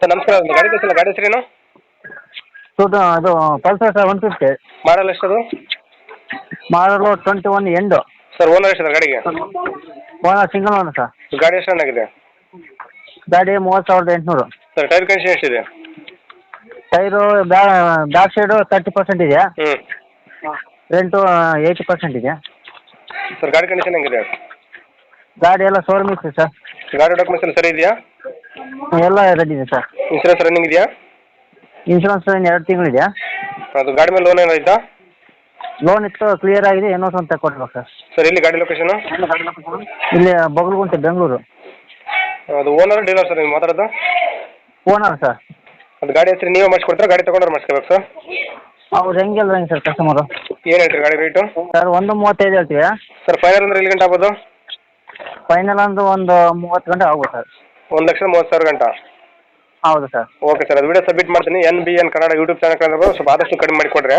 Sir ನಮಸ್ಕಾರ ಒಂದು ಗಾಡಿ ಕಳಿಸಿಲ್ಲ. ಗಾಡಿ ಹೆಸರೇನು? ಟೂ ಅದು Pulsar sir one fifty model ಎಷ್ಟದು? Model twenty one end sir owner ಎಷ್ಟಿದೆ ಗಾಡಿಗೆ? Owner single owner sir. ಗಾಡಿ ಎಷ್ಟು ಚೆನ್ನಾಗಿದೆ ಗಾಡಿ ಮೂವತ್ತು ಸಾವಿರದ ಎಂಟುನೂರು. ಸರ್ ಟೈರ್ ಕಂಡೀಷನ್ ಎಷ್ಟಿದೆ? Tyre back side thirty percent ಇದೆ. ಹ್ಞೂ ಫ್ರಂಟು ಏಯ್ಟಿ ಪರ್ಸೆಂಟ್ ಇದೆ. ಸರ್ ಗಾಡಿ ಕಂಡೀಷನ್ ಹೆಂಗಿದೆ? ಗಾಡಿ ಎಲ್ಲ ಶೋರೂಮ್ ಇದೆ ಸರ್. ಗಾಡಿ ಡಾಕ್ಯುಮೆಂಟ್ಸ್ ಎಲ್ಲ ಸರಿ ಇದೆಯಾ? ಎಲ್ಲ ರೆಡಿ ಇದೆ ಸರ್ ಇನ್ಸೂರೆನ್ಸ್ ರನ್ನಿಂಗ್ ಇದೆಯಾ? ಇನ್ಶೂರೆನ್ಸ್ ಇನ್ನು ಎರಡು ತಿಂಗಳಿದೆ ಅದು ಗಾಡಿ ಮೇಲೆ ಲೋನ್ ಏನೋ ಲೋನ್ ಇತ್ತು ಕ್ಲಿಯರ್ ಆಗಿದೆ ಏನೋ ಒಂದು ಕೊಡ್ಬೇಕು ಸರ್ ಸರ್ ಇಲ್ಲಿ ಗಾಡಿ ಲೊಕೇಶನ್ ಇಲ್ಲಿ ಬಗಲ್ಗುಂಟೆ ಬೆಂಗಳೂರು. ಅದು ಓನರ್ ಡೀಲರ್ ಸರ್ ನೀವು ಮಾತಾಡೋದು? ಓನರ್ ಸರ್ ಅದು ಗಾಡಿ ಹೆಸರು ನೀವೇ ಮಾಡಿಸ್ಕೊಡ್ತೀರಾ ಗಾಡಿ ತೊಗೊಂಡ್ರೆ ಮಾಡಿಸ್ಕೋಬೇಕು ಸರ್ ಅವ್ರು ಹೆಂಗೆಲ್ಲ ಹೆಂಗೆ ಸರ್ ಕಸ್ಟಮರು ಏನು ಹೇಳ್ತೀರಿ ಗಾಡಿ ರೇಟು ಸರ್ ಒಂದು ಮೂವತ್ತೈದು ಹೇಳ್ತೀವಿ ಸರ್ ಫೈನಲ್ ಅಂದ್ರೆ ಎಲ್ಲಿ ಗಂಟೆ ಆಗ್ಬೋದು? ಫೈನಲ್ ಅಂದ್ರೆ ಒಂದು ಮೂವತ್ತು ಗಂಟೆ ಆಗ್ಬೋದು ಸರ್ ಒಂದು ಲಕ್ಷದ ಮೂವತ್ ಸಾವಿರ ಗಂಟ? ಹೌದು ಸರ್. ಓಕೆ ಸರ್ ಅದು ವಿಡಿಯೋ ಸಬ್ಮಿಟ್ ಮಾಡ್ತೀನಿ. N B N Kannada YouTube channel Kannada ಸ್ವಲ್ಪ ಆದಷ್ಟು ಕಡಿಮೆ ಮಾಡಿಕೊಡ್ರಿ.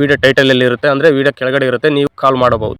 ವಿಡಿಯೋ ಟೈಟಲಲ್ಲಿ ಇರುತ್ತೆ ಅಂದ್ರೆ ವಿಡಿಯೋ ಕೆಳಗಡೆ ಇರುತ್ತೆ ನೀವು ಕಾಲ್ ಮಾಡಬಹುದು.